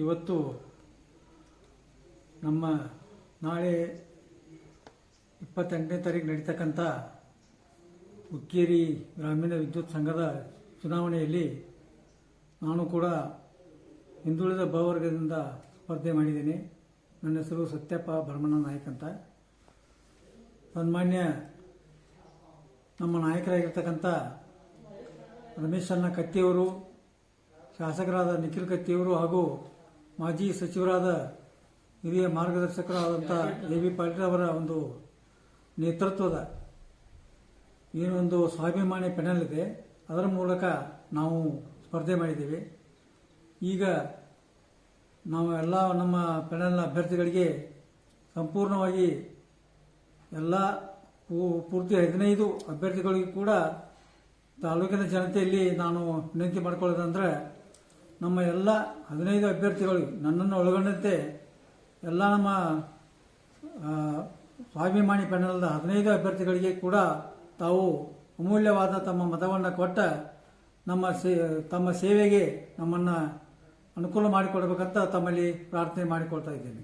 ಇವತ್ತು ನಮ್ಮ ನಾಳೆ ಇಪ್ಪತ್ತೆಂಟನೇ ತಾರೀಕು ನಡೀತಕ್ಕಂಥ ಹುಕ್ಕೇರಿ ಗ್ರಾಮೀಣ ವಿದ್ಯುತ್ ಸಂಘದ ಚುನಾವಣೆಯಲ್ಲಿ ನಾನು ಕೂಡ ಹಿಂದುಳಿದ ಭಾವರ್ಗದಿಂದ ಸ್ಪರ್ಧೆ ಮಾಡಿದ್ದೀನಿ. ನನ್ನ ಹೆಸರು ಸತ್ಯಪ್ಪ ಭರಮಣ್ಣ ನಾಯಕ್ ಅಂತ. ಸನ್ಮಾನ್ಯ ನಮ್ಮ ನಾಯಕರಾಗಿರ್ತಕ್ಕಂಥ ರಮೇಶ್ ಅಣ್ಣ ಕತ್ತಿಯವರು, ಶಾಸಕರಾದ ನಿಖಿಲ್ ಕತ್ತಿಯವರು ಹಾಗೂ ಮಾಜಿ ಸಚಿವರಾದ ಹಿರಿಯ ಮಾರ್ಗದರ್ಶಕರಾದಂಥ ಎ ವಿ ಪಾಟೀಲ್ ಅವರ ಒಂದು ನೇತೃತ್ವದ ಏನೊಂದು ಸ್ವಾಭಿಮಾನಿ ಪೆನಲ್ ಇದೆ. ಅದರ ಮೂಲಕ ನಾವು ಸ್ಪರ್ಧೆ ಮಾಡಿದ್ದೀವಿ. ಈಗ ನಾವು ಎಲ್ಲ ನಮ್ಮ ಪೆನಲ್ನ ಅಭ್ಯರ್ಥಿಗಳಿಗೆ ಸಂಪೂರ್ಣವಾಗಿ ಎಲ್ಲ ಪೂರ್ತಿ ಹದಿನೈದು ಅಭ್ಯರ್ಥಿಗಳಿಗೂ ಕೂಡ ತಾಲೂಕಿನ ಜನತೆಯಲ್ಲಿ ನಾನು ವಿನಂತಿ ಮಾಡ್ಕೊಳ್ಳೋದಂದ್ರೆ ನಮ್ಮ ಎಲ್ಲ ಹದಿನೈದು ಅಭ್ಯರ್ಥಿಗಳು ನನ್ನನ್ನು ಒಳಗೊಂಡಂತೆ ಎಲ್ಲ ನಮ್ಮ ಸ್ವಾಭಿಮಾನಿ ಪ್ಯಾನಲ್ದ ಹದಿನೈದು ಅಭ್ಯರ್ಥಿಗಳಿಗೆ ಕೂಡ ತಾವು ಅಮೂಲ್ಯವಾದ ತಮ್ಮ ಮತವನ್ನು ಕೊಟ್ಟ ನಮ್ಮ ಸೇ, ತಮ್ಮ ಸೇವೆಗೆ ನಮ್ಮನ್ನು ಅನುಕೂಲ ಮಾಡಿಕೊಡಬೇಕಂತ ತಮ್ಮಲ್ಲಿ ಪ್ರಾರ್ಥನೆ ಮಾಡಿಕೊಳ್ತಾ ಇದ್ದೇನೆ.